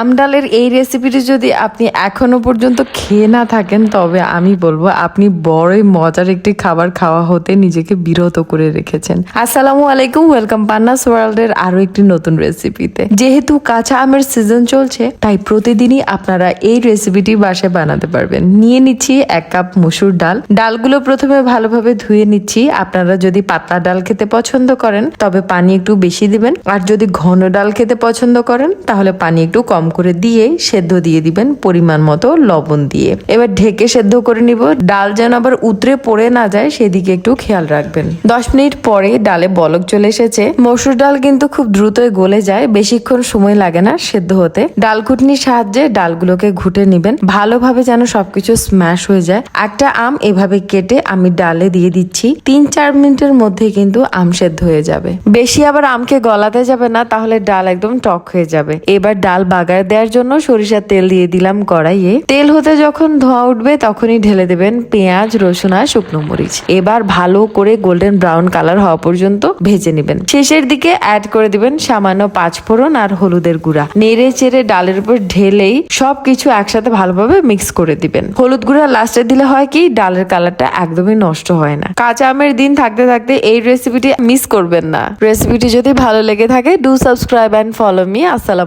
আম ডালের এই রেসিপিটি যদি আপনি এখনও পর্যন্ত খেয়ে না থাকেন, তবে আমি বলব আপনি বড়ই মজার একটি খাবার খাওয়া হতে নিজেকে বিরত করে রেখেছেন। আসসালামু আলাইকুম ওয়েলকাম পান্নাস ওয়ার্ল্ডের আরও একটি নতুন রেসিপিতে যেহেতু কাঁচা আমের সিজন চলছে, তাই প্রতিদিনই আপনারা এই রেসিপিটি বাসায় বানাতে পারবেন। নিয়ে নিচ্ছি এক কাপ মসুর ডাল। ডালগুলো প্রথমে ভালোভাবে ধুয়ে নিচ্ছি। আপনারা যদি পাতলা ডাল খেতে পছন্দ করেন, তবে পানি একটু বেশি দিবেন। আর যদি ঘন ডাল খেতে পছন্দ করেন, তাহলে পানি একটু কম করে দিয়ে সেদ্ধ দিয়ে দিবেন পরিমাণ মতো লবণ দিয়ে। এবার ঢেকে সেদ্ধ করে নিব। ডাল যেন আবার উতরে পড়ে না যায়, সেদিকে একটু খেয়াল রাখবেন। দশ মিনিট পরে ডালে বলক চলে এসেছে। মসুর ডাল কিন্তু খুব দ্রুতই গলে যায়, বেশিক্ষণ সময় লাগে না সেদ্ধ হতে। ডাল ঘুটনির সাহায্যে ডালগুলোকে ঘুটে নিবেন। ভালোভাবে যেন সবকিছু স্ম্যাশ হয়ে যায়। একটা আম এভাবে কেটে আমি ডালে দিয়ে দিচ্ছি। তিন চার মিনিটের মধ্যে কিন্তু আম সেদ্ধ হয়ে যাবে। বেশি আবার আমকে গলাতে যাবে না, তাহলে ডাল একদম টক হয়ে যাবে। এবার ডাল বাগার দেওয়ার জন্য সরিষার তেল দিয়ে দিলাম কড়াইয়ে। তেল হতে যখন ধোঁয়া উঠবে, তখনই ঢেলে দেবেন পেঁয়াজ, রসুন আর শুকনো মরিচ। এবার ভালো করে গোল্ডেন ব্রাউন কালার হওয়া পর্যন্ত ভেজে নেবেন। শেষের দিকে অ্যাড করে দিবেন সামান্য পাঁচফোড়ন আর হলুদের গুঁড়া। নেড়ে চেড়ে ডালের উপর ঢেলেই সবকিছু একসাথে ভালোভাবে মিক্স করে দিবেন। হলুদ গুঁড়া লাস্টে দিলে হয় কি, ডালের কালারটা একদমই নষ্ট হয় না। কাঁচা আমের দিন থাকতে থাকতে এই রেসিপিটি মিস করবেন না। রেসিপিটি যদি ভালো লেগে থাকে do subscribe and follow me আসসালাম